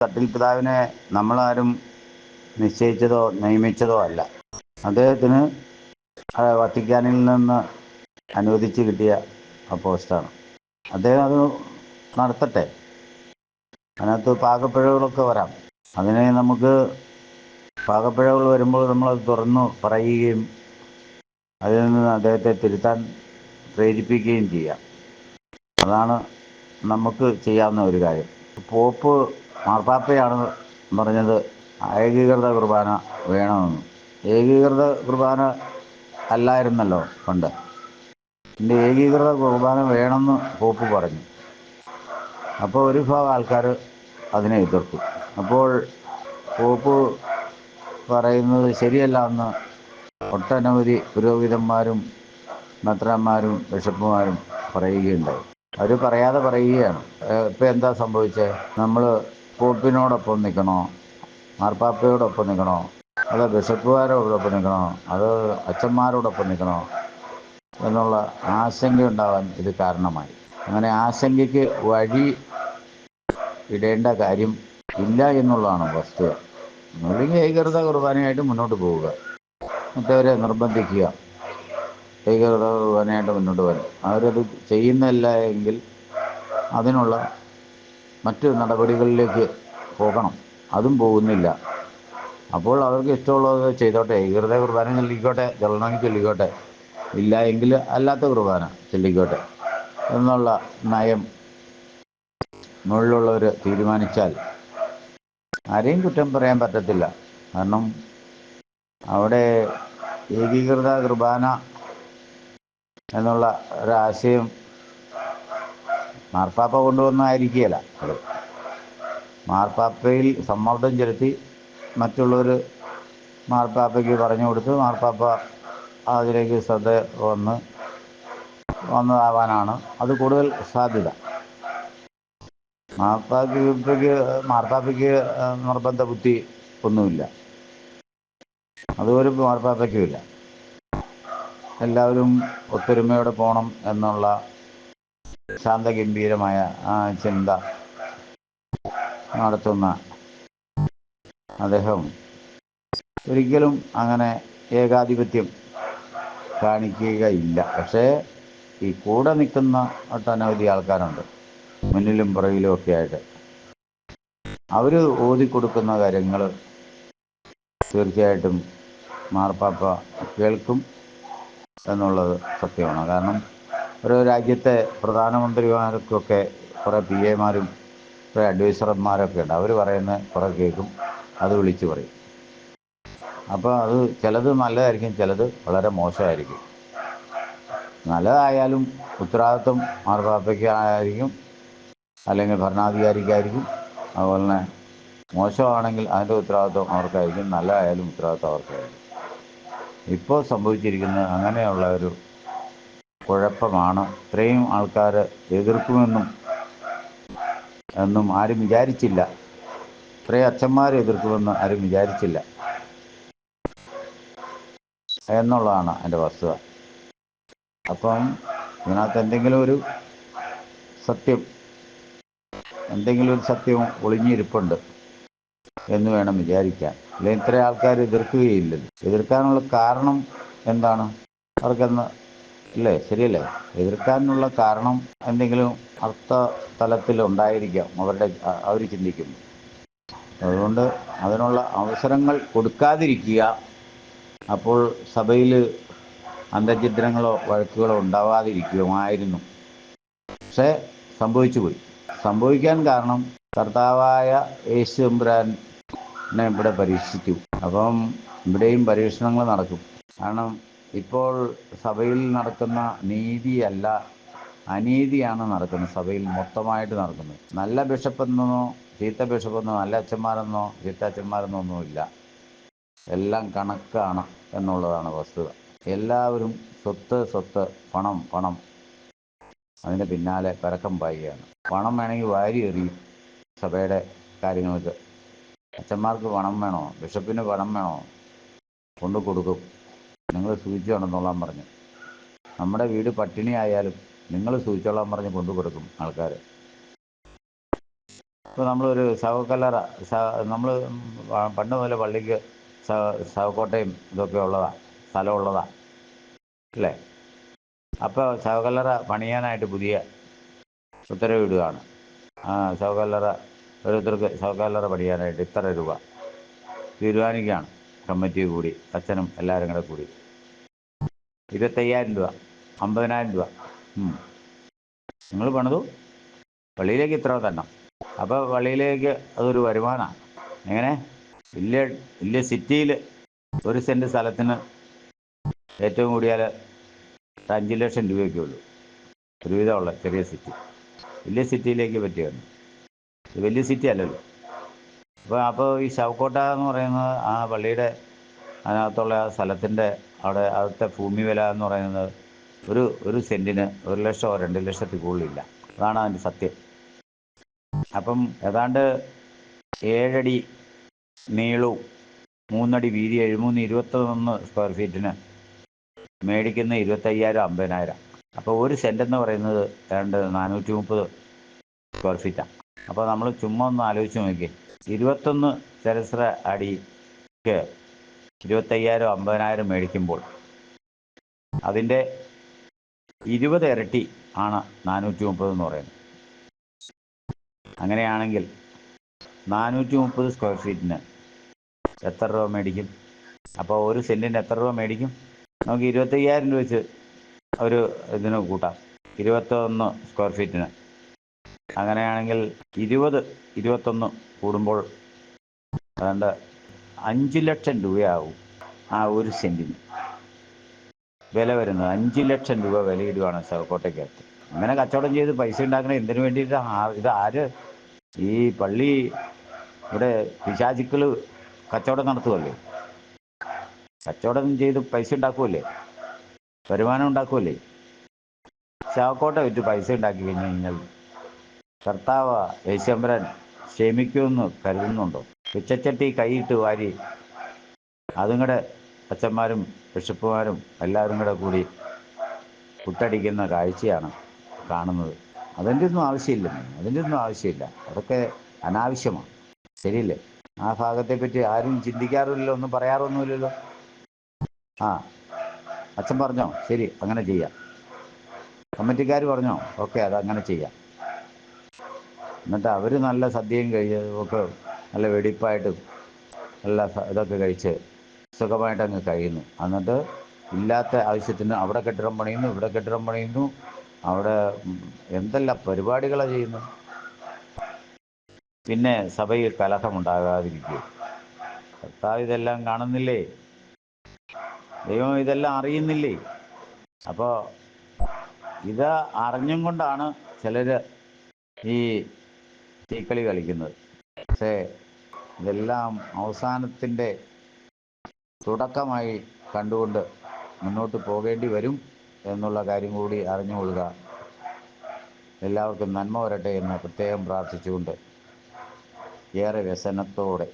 തട്ടിൽ പിതാവിനെ നമ്മളാരും നിശ്ചയിച്ചതോ നിയമിച്ചതോ അല്ല. അദ്ദേഹത്തിന് വത്തിക്കാനിൽ നിന്ന് അനുവദിച്ച് കിട്ടിയ പോസ്റ്റാണ് അദ്ദേഹം അത് നടത്തട്ടെ. അതിനകത്ത് പാകപ്പിഴകളൊക്കെ വരാം. അതിനെ നമുക്ക് പാകപ്പിഴകൾ വരുമ്പോൾ നമ്മളത് തുറന്നു പറയുകയും അതിൽ നിന്ന് അദ്ദേഹത്തെ തിരുത്താൻ പ്രേരിപ്പിക്കുകയും ചെയ്യാം. അതാണ് നമുക്ക് ചെയ്യാവുന്ന ഒരു കാര്യം. പോപ്പ് മാർപ്പാപ്പയാണ് പറഞ്ഞത് ഏകീകൃത കുർബാന വേണമെന്ന്. ഏകീകൃത കുർബാന അല്ലായിരുന്നല്ലോ പണ്ട്. എന്റെ ഏകീകൃത കുർബാന വേണമെന്ന് പോപ്പ് പറഞ്ഞു. അപ്പോൾ ഒരു വിഭാഗം ആൾക്കാർ അതിനെ എതിർത്തു. അപ്പോൾ പോപ്പ് പറയുന്നത് ശരിയല്ല എന്ന് ഒട്ടനവധി പുരോഹിതന്മാരും മെത്രാന്മാരും ബിഷപ്പുമാരും പറയുകയുണ്ടായി. അവർ പറയാതെ പറയുകയാണ്. ഇപ്പം എന്താ സംഭവിച്ചത് നമ്മൾ പോപ്പിനോടൊപ്പം നിൽക്കണോ? മാർപ്പാപ്പയോടൊപ്പം നിൽക്കണോ? അതോ ബിഷപ്പുകാരോടൊപ്പം നിൽക്കണോ? അതോ അച്ഛന്മാരോടൊപ്പം നിൽക്കണോ? എന്നുള്ള ആശങ്ക ഉണ്ടാവാൻ ഇത് കാരണമായി. അങ്ങനെ ആശങ്കയ്ക്ക് വഴി ഇടേണ്ട കാര്യം ഇല്ല എന്നുള്ളതാണ് വസ്തുത ഒന്നുമില്ലെങ്കിൽ ഏകീകൃത കുർബാനയായിട്ട് മുന്നോട്ട് പോവുക. മറ്റവരെ നിർബന്ധിക്കുക. ഏകീകൃത കുർബാനയായിട്ട് മുന്നോട്ട് വരും അവരത് ചെയ്യുന്നില്ല എങ്കിൽ അതിനുള്ള മറ്റു നടപടികളിലേക്ക് പോകണം. അതും പോകുന്നില്ല. അപ്പോൾ അവർക്ക് ഇഷ്ടമുള്ളത് ചെയ്തോട്ടെ. ഈകൃത കുർബാന ചൊല്ലിക്കോട്ടെ. ചൊല്ലണമെങ്കിൽ ചൊല്ലിക്കോട്ടെ. ഇല്ല എങ്കിൽ അല്ലാത്ത കുർബാന ചൊല്ലിക്കോട്ടെ. എന്നുള്ള നയം മുകളിലുള്ളവർ തീരുമാനിച്ചാൽ ആരെയും കുറ്റം പറയാൻ പറ്റത്തില്ല. കാരണം അവിടെ ഏകീകൃത കുർബാന എന്നുള്ള ഒരാശയം മാർപ്പാപ്പ കൊണ്ടുവന്നായിരിക്കുകയില്ല അത്. മാർപ്പാപ്പയിൽ സമ്മർദ്ദം ചെലുത്തി മറ്റുള്ളവർ മാർപ്പാപ്പയ്ക്ക് പറഞ്ഞു കൊടുത്ത് മാർപ്പാപ്പ അതിലേക്ക് ശ്രദ്ധ വന്ന് വന്നതാവാനാണ്. അത് കൂടുതൽ സാധ്യത. മാർപ്പാപ്പയ്ക്ക് മാർപ്പാപ്പയ്ക്ക് നിർബന്ധ ബുദ്ധി ഒന്നുമില്ല. അതുപോലെ മാർപ്പാപ്പയ്ക്കുമില്ല എല്ലാവരും ഒത്തൊരുമയോടെ പോകണം എന്നുള്ള ശാന്തഗംഭീരമായ ചിന്ത നടത്തുന്ന അദ്ദേഹം ഒരിക്കലും അങ്ങനെ ഏകാധിപത്യം കാണിക്കുകയില്ല. പക്ഷേ ഈ കൂടെ നിൽക്കുന്ന ഒട്ടനവധി ആൾക്കാരുണ്ട്. മുന്നിലും പുറകിലും ഒക്കെ ആയിട്ട്. അവർ ഓതിക്കൊടുക്കുന്ന കാര്യങ്ങൾ തീർച്ചയായിട്ടും മാർപ്പാപ്പ കേൾക്കും എന്നുള്ളത് സത്യമാണ്. കാരണം ഓരോ രാജ്യത്തെ പ്രധാനമന്ത്രിമാർക്കൊക്കെ കുറേ പി എമാരും കുറേ അഡ്വൈസർമാരൊക്കെ ഉണ്ട്. അവർ പറയുന്ന കുറേ കേൾക്കും. അത് വിളിച്ചു പറയും. അപ്പോൾ അത് ചിലത് നല്ലതായിരിക്കും ചിലത് വളരെ മോശമായിരിക്കും. നല്ലതായാലും ഉത്തരവാദിത്വം മാർപ്പാപ്പയ്ക്കായിരിക്കും അല്ലെങ്കിൽ ഭരണാധികാരിക്കായിരിക്കും. അതുപോലെ തന്നെ മോശമാണെങ്കിൽ അതിന്റെ ഉത്തരവാദിത്വം അവർക്കായിരിക്കും. നല്ലതായാലും ഉത്തരവാദിത്വം അവർക്കായിരിക്കും. ഇപ്പോൾ സംഭവിച്ചിരിക്കുന്നത് അങ്ങനെയുള്ള ഒരു കുഴപ്പമാണ്. ഇത്രയും ആൾക്കാർ എതിർക്കുമെന്നും എന്നും ആരും വിചാരിച്ചില്ല. ഇത്രയും അച്ഛന്മാരെ എതിർക്കുമെന്ന് ആരും വിചാരിച്ചില്ല. എന്നുള്ളതാണ് എന്റെ വസ്തുത. അപ്പം ഇതിനകത്ത് എന്തെങ്കിലും ഒരു സത്യം എന്തെങ്കിലും ഒരു സത്യം ഒളിഞ്ഞിരിപ്പുണ്ട് എന്ന് വേണം വിചാരിക്കാൻ. അല്ലെങ്കിൽ ഇത്ര ആൾക്കാർ എതിർക്കുകയില്ലല്ലോ. എതിർക്കാനുള്ള കാരണം എന്താണ്? അവർക്കെന്ന് ഇല്ലേ? ശരിയല്ലേ? എതിർക്കാനുള്ള കാരണം എന്തെങ്കിലും അർത്ഥ തലത്തിൽ ഉണ്ടായിരിക്കാം അവരുടെ അവർ ചിന്തിക്കുന്നു. അതുകൊണ്ട് അതിനുള്ള അവസരങ്ങൾ കൊടുക്കാതിരിക്കുക. അപ്പോൾ സഭയിൽ അന്തചിത്രങ്ങളോ വഴക്കുകളോ ഉണ്ടാവാതിരിക്കുമായിരുന്നു. പക്ഷേ സംഭവിച്ചു പോയി. സംഭവിക്കാൻ കാരണം കർത്താവായ യേശു എമ്പുരാനെ ഇവിടെ പരീക്ഷിച്ചു. അപ്പം ഇവിടെയും പരീക്ഷണങ്ങൾ നടക്കും. കാരണം ഇപ്പോൾ സഭയിൽ നടക്കുന്ന നീതിയല്ല അനീതിയാണ് നടക്കുന്നത്. സഭയിൽ മൊത്തമായിട്ട് നടക്കുന്നത്. നല്ല ബിഷപ്പെന്നോ ചീത്ത ബിഷപ്പെന്നോ നല്ല അച്ഛന്മാരെന്നോ ചീത്ത അച്ഛന്മാരെന്നോ ഒന്നുമില്ല എല്ലാം കണക്കാണ് എന്നുള്ളതാണ് വസ്തുത. എല്ലാവരും സ്വത്ത് സ്വത്ത് പണം പണം. അതിന്റെ പിന്നാലെ പരക്കം പായുകയാണ്. പണം വേണമെങ്കിൽ വാരി എറിയും സഭയുടെ കാര്യങ്ങൾക്ക്. അച്ഛന്മാർക്ക് പണം വേണോ? ബിഷപ്പിന് പണം വേണോ? കൊണ്ടു കൊടുക്കും. നിങ്ങൾ സൂചിച്ചോണെന്നോളാൻ പറഞ്ഞു. നമ്മുടെ വീട് പട്ടിണി ആയാലും നിങ്ങൾ സൂചിച്ചോളാൻ പറഞ്ഞ് കൊണ്ടു കൊടുക്കും ആൾക്കാർ ഇപ്പോൾ നമ്മളൊരു ശവക്കല്ലറ നമ്മൾ പണ്ട് മുതലേ പള്ളിക്ക് ശവക്കോട്ടയും ഇതൊക്കെ ഉള്ളതാണ് സ്ഥലമുള്ളതാണ് അല്ലേ? അപ്പോൾ ശവക്കല്ലറ പണിയാനായിട്ട് പുതിയ ഉത്തരവിടുകയാണ് ശവക്കല്ലറ ഓരോരുത്തർക്ക് ശവക്കല്ലറ പണിയാനായിട്ട് ഇത്ര രൂപ തീരുമാനിക്കുകയാണ്. കമ്മിറ്റി കൂടി അച്ഛനും എല്ലാവരും കൂടെ കൂടി. ഇരുപത്തയ്യായിരം രൂപ അമ്പതിനായിരം രൂപ. നിങ്ങൾ പണിതു? പള്ളിയിലേക്ക് ഇത്ര തന്നെ അപ്പോൾ പള്ളിയിലേക്ക് അതൊരു വരുമാനമാണ്. എങ്ങനെ? വലിയ വലിയ സിറ്റിയിൽ ഒരു സെന്റ് സ്ഥലത്തിന് ഏറ്റവും കൂടിയാൽ അഞ്ച് ലക്ഷം രൂപയൊക്കെ ഉള്ളൂ. ഒരുവിധമുള്ള ചെറിയ സിറ്റി. വലിയ സിറ്റിയിലേക്ക് പറ്റിയാണ് വലിയ സിറ്റി അല്ലല്ലോ. അപ്പോൾ അപ്പോൾ ഈ ശവക്കോട്ട എന്ന് പറയുന്നത് ആ പള്ളിയുടെ അതിനകത്തുള്ള ആ സ്ഥലത്തിന്റെ അവിടെ അവിടുത്തെ ഭൂമി വില എന്ന് പറയുന്നത് ഒരു ഒരു സെന്റിന് ഒരു ലക്ഷമോ രണ്ട് ലക്ഷത്തിൽ കൂടുതലില്ല. അതാണ് അതിന്റെ സത്യം. അപ്പം ഏതാണ്ട് ഏഴടി നീളവും മൂന്നടി വീതി എഴുമൂന്ന് ഇരുപത്തൊന്ന് സ്ക്വയർ ഫീറ്റിന് മേടിക്കുന്ന ഇരുപത്തയ്യായിരം അമ്പതിനായിരം. അപ്പോൾ ഒരു സെന്റ് എന്ന് പറയുന്നത് ഏതാണ്ട് നാനൂറ്റി മുപ്പത് സ്ക്വയർ ഫീറ്റാണ് അപ്പോൾ നമ്മൾ ചുമ്മാ ഒന്ന് ആലോചിച്ച് നോക്കി ഇരുപത്തൊന്ന് ചരസ്ര അടിക്ക് ഇരുപത്തയ്യായിരം അമ്പതിനായിരം മേടിക്കുമ്പോൾ അതിന്റെ ഇരുപത് ഇരട്ടി ആണ് നാനൂറ്റി മുപ്പത് എന്ന് പറയുന്നത്. അങ്ങനെയാണെങ്കിൽ നാനൂറ്റി മുപ്പത് സ്ക്വയർ ഫീറ്റിന് എത്ര രൂപ മേടിക്കും? അപ്പോൾ ഒരു സെന്റിന് എത്ര രൂപ മേടിക്കും? നമുക്ക് ഇരുപത്തയ്യായിരം രൂപ വെച്ച് ഒരു ഇതിന് കൂട്ടാം. ഇരുപത്തൊന്ന് സ്ക്വയർ ഫീറ്റിന് അങ്ങനെയാണെങ്കിൽ ഇരുപത് ഇരുപത്തൊന്ന് കൂടുമ്പോൾ അതുകൊണ്ട് അഞ്ച് ലക്ഷം രൂപയാവും ആ ഒരു സെന്റിന് വില വരുന്നത് അഞ്ച് ലക്ഷം രൂപ വിലയിടുവാണ് കോട്ടയ്ക്കകത്ത്. അങ്ങനെ കച്ചവടം ചെയ്ത് പൈസ ഉണ്ടാക്കണ എന്തിനു വേണ്ടിയിട്ട് ഇത് ആര് ഈ പള്ളി ഇവിടെ പിശാചിക്കൾ കച്ചവടം നടത്തുമല്ലേ കച്ചവടം ചെയ്ത് പൈസ ഉണ്ടാക്കുമല്ലേ വരുമാനം ഉണ്ടാക്കുമല്ലേ ശവക്കോട്ട വിറ്റ് പൈസ ഉണ്ടാക്കി കഴിഞ്ഞു കഴിഞ്ഞാൽ കർത്താവ് യേശമ്പരൻ ക്ഷമിക്കുമെന്ന് കരുതുന്നുണ്ടോ? പിച്ചച്ചട്ടി കൈയിട്ട് വാരി അതും കൂടെ അച്ഛന്മാരും ബിഷപ്പുമാരും എല്ലാവരും കൂടെ കൂടി കുട്ടടിക്കുന്ന കാഴ്ചയാണ് കാണുന്നത്. അതിന്റെ ഒന്നും ആവശ്യമില്ല അതിന്റെ ഒന്നും ആവശ്യമില്ല. അതൊക്കെ അനാവശ്യമാണ്. ശരിയല്ലേ? ആ ഭാഗത്തെപ്പറ്റി ആരും ചിന്തിക്കാറില്ലല്ലോ ഒന്നും പറയാറൊന്നുമില്ലല്ലോ. ആ അച്ഛൻ പറഞ്ഞോ? ശരി അങ്ങനെ ചെയ്യാം. കമ്മിറ്റിക്കാർ പറഞ്ഞോ? ഓക്കെ അത് അങ്ങനെ ചെയ്യാം. എന്നിട്ട് അവർ നല്ല സദ്യയും കഴിച്ച് ഒക്കെ നല്ല വെടിപ്പായിട്ട് നല്ല ഇതൊക്കെ കഴിച്ച് സുഖമായിട്ട് അങ്ങ് കഴിയുന്നു. എന്നിട്ട് ഇല്ലാത്ത ആവശ്യത്തിന് അവിടെ കെട്ടിടം പണിയുന്നു ഇവിടെ കെട്ടിടം പണിയുന്നു അവിടെ എന്തെല്ലാം പരിപാടികളാണ് ചെയ്യുന്നു പിന്നെ സഭയിൽ കലഹമുണ്ടാകാതിരിക്കും കർത്താവ് ഇതെല്ലാം കാണുന്നില്ലേ? ദൈവം ഇതെല്ലാം അറിയുന്നില്ലേ? അപ്പോൾ ഇത് അറിഞ്ഞും കൊണ്ടാണ് ചിലർ ഈ തീക്കളി കളിക്കുന്നത്. പക്ഷേ ഇതെല്ലാം അവസാനത്തിന്റെ തുടക്കമായി കണ്ടുകൊണ്ട് മുന്നോട്ട് പോകേണ്ടി വരും എന്നുള്ള കാര്യം കൂടി അറിഞ്ഞുകൊള്ളുക. എല്ലാവർക്കും നന്മ വരട്ടെ എന്ന് പ്രത്യേകം പ്രാർത്ഥിച്ചുകൊണ്ട് ഏറെ വ്യസനത്തോടെ